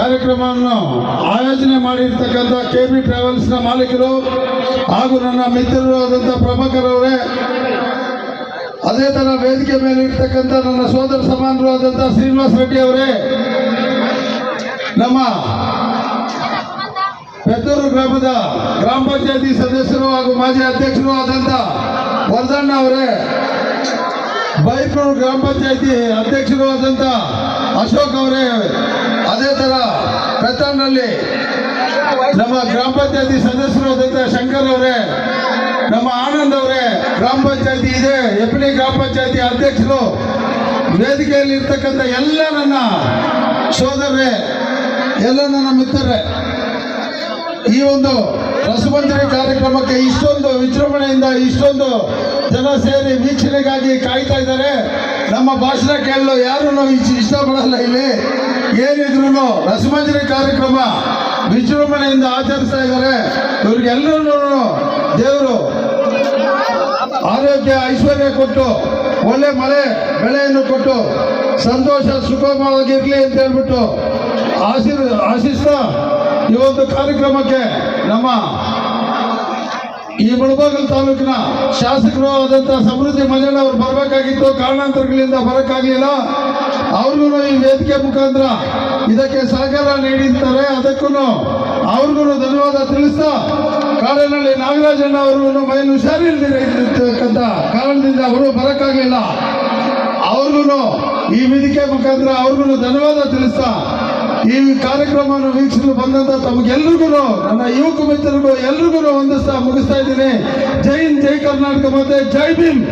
ಕಾರ್ಯಕ್ರಮವನ್ನು ಆಯೋಜನೆ ಮಾಡಿರ್ತಕ್ಕಂಥ ಕೆ ಬಿ ಟ್ರಾವೆಲ್ಸ್ನ ಮಾಲೀಕರು ಹಾಗೂ ನನ್ನ ಮಿತ್ರರು ಆದಂಥ ಪ್ರಮುಖರವರೇ ಅದೇ ತರ ವೇದಿಕೆ ಮೇಲೆ ಇರ್ತಕ್ಕಂಥ ನನ್ನ ಸೋದರ ಸಮಾನರು ಆದಂಥ ಶ್ರೀನಿವಾಸ ರೆಡ್ಡಿ ಅವರೇ, ನಮ್ಮ ಪೆದ್ದೂರು ಗ್ರಾಮದ ಗ್ರಾಮ ಪಂಚಾಯತಿ ಸದಸ್ಯರು ಹಾಗೂ ಮಾಜಿ ಅಧ್ಯಕ್ಷರು ಆದಂಥ ವರ್ಧಣ್ಣ ಅವರೇ ಬೈಕೂರು ಗ್ರಾಮ ಪಂಚಾಯತಿ ಅಧ್ಯಕ್ಷರು ಆದಂಥ ಅಶೋಕ್ ಅವರೇ, ಅದೇ ತರ ಪೆತ್ತಂನಲ್ಲಿ ನಮ್ಮ ಗ್ರಾಮ ಪಂಚಾಯತಿ ಸದಸ್ಯರು ಶಂಕರ್ ಅವರೇ, ನಮ್ಮ ಆನಂದ್ ಅವರೇ, ಗ್ರಾಮ ಪಂಚಾಯತಿ ಇದೆ ಎಪ್ಲಿ ಗ್ರಾಮ ಪಂಚಾಯತಿ ಅಧ್ಯಕ್ಷರು, ವೇದಿಕೆಯಲ್ಲಿ ಇರ್ತಕ್ಕಂಥ ಎಲ್ಲ ನನ್ನ ಸೋದರೇ ಎಲ್ಲ ನನ್ನ ಮಿತ್ರರೇ, ಈ ಒಂದು ರಸಮಂಜರಿ ಕಾರ್ಯಕ್ರಮಕ್ಕೆ ಇಷ್ಟೊಂದು ವಿಜೃಂಭಣೆಯಿಂದ ಇಷ್ಟೊಂದು ಜನ ಸೇರಿ ವೀಕ್ಷಣೆಗಾಗಿ ಕಾಯ್ತಾ ಇದ್ದಾರೆ. ನಮ್ಮ ಭಾಷಣ ಕೇಳಲು ಯಾರು ಇಷ್ಟ ಇಷ್ಟಪಡಲ್ಲ ಇಲ್ಲಿ. ಏನಿದ್ರು ರಸಮಂಜರಿ ಕಾರ್ಯಕ್ರಮ ವಿಜೃಂಭಣೆಯಿಂದ ಆಚರಿಸ್ತಾ ಇದ್ದಾರೆ. ಇವ್ರಿಗೆಲ್ಲರೂ ದೇವರು ಆರೋಗ್ಯ, ಐಶ್ವರ್ಯ ಕೊಟ್ಟು, ಒಳ್ಳೆ ಮಳೆ, ಬೆಳೆಯನ್ನು ಕೊಟ್ಟು, ಸಂತೋಷ ಸುಖಮವಾಗಿರ್ಲಿ ಅಂತ ಹೇಳ್ಬಿಟ್ಟು ಆಶೀರ್ ಆಶಿಸ್ತಾ ಈ ಒಂದು ಕಾರ್ಯಕ್ರಮಕ್ಕೆ ನಮ್ಮ ಈ ಮುಳಬಾಗಲ್ ತಾಲೂಕಿನ ಶಾಸಕರು ಆದಂಥ ಸಮೃದ್ಧಿ ಮಂಜಣ್ಣ ಅವರು ಬರಬೇಕಾಗಿತ್ತು. ಕಾರಣಾಂತರಗಳಿಂದ ಬರೋಕ್ಕಾಗಲಿಲ್ಲ. ಅವ್ರಿಗೂ ಈ ವೇದಿಕೆ ಮುಖಾಂತರ ಇದಕ್ಕೆ ಸಹಕಾರ ನೀಡಿರ್ತಾರೆ. ಅದಕ್ಕೂ ಅವ್ರಿಗೂ ಧನ್ಯವಾದ ತಿಳಿಸ್ತಾ ಕಾಡಿನಲ್ಲಿ ನಾಗರಾಜಣ್ಣ ಅವರು ಮೈಲು ಹುಷಾರಿಲ್ದಿರತಕ್ಕಂಥ ಕಾರಣದಿಂದ ಅವರು ಬರೋಕ್ಕಾಗಲಿಲ್ಲ. ಅವ್ರಿಗೂ ಈ ವೇದಿಕೆ ಮುಖಾಂತರ ಅವ್ರಿಗೂ ಧನ್ಯವಾದ ತಿಳಿಸ್ತಾ ಈ ಕಾರ್ಯಕ್ರಮವನ್ನು ವೀಕ್ಷಿಸಲು ಬಂದಂತ ತಮಗೆಲ್ರಿಗೂ ನನ್ನ ಯುವಕ ಮಿತ್ರರಿಗೂ ಎಲ್ರಿಗೂ ವಂದಿಸ್ತಾ ಮುಗಿಸ್ತಾ ಇದ್ದೀನಿ. ಜೈ ಹಿಂದ್, ಜೈ ಕರ್ನಾಟಕ ಮತ್ತೆ ಜೈ ಭೀಮ್.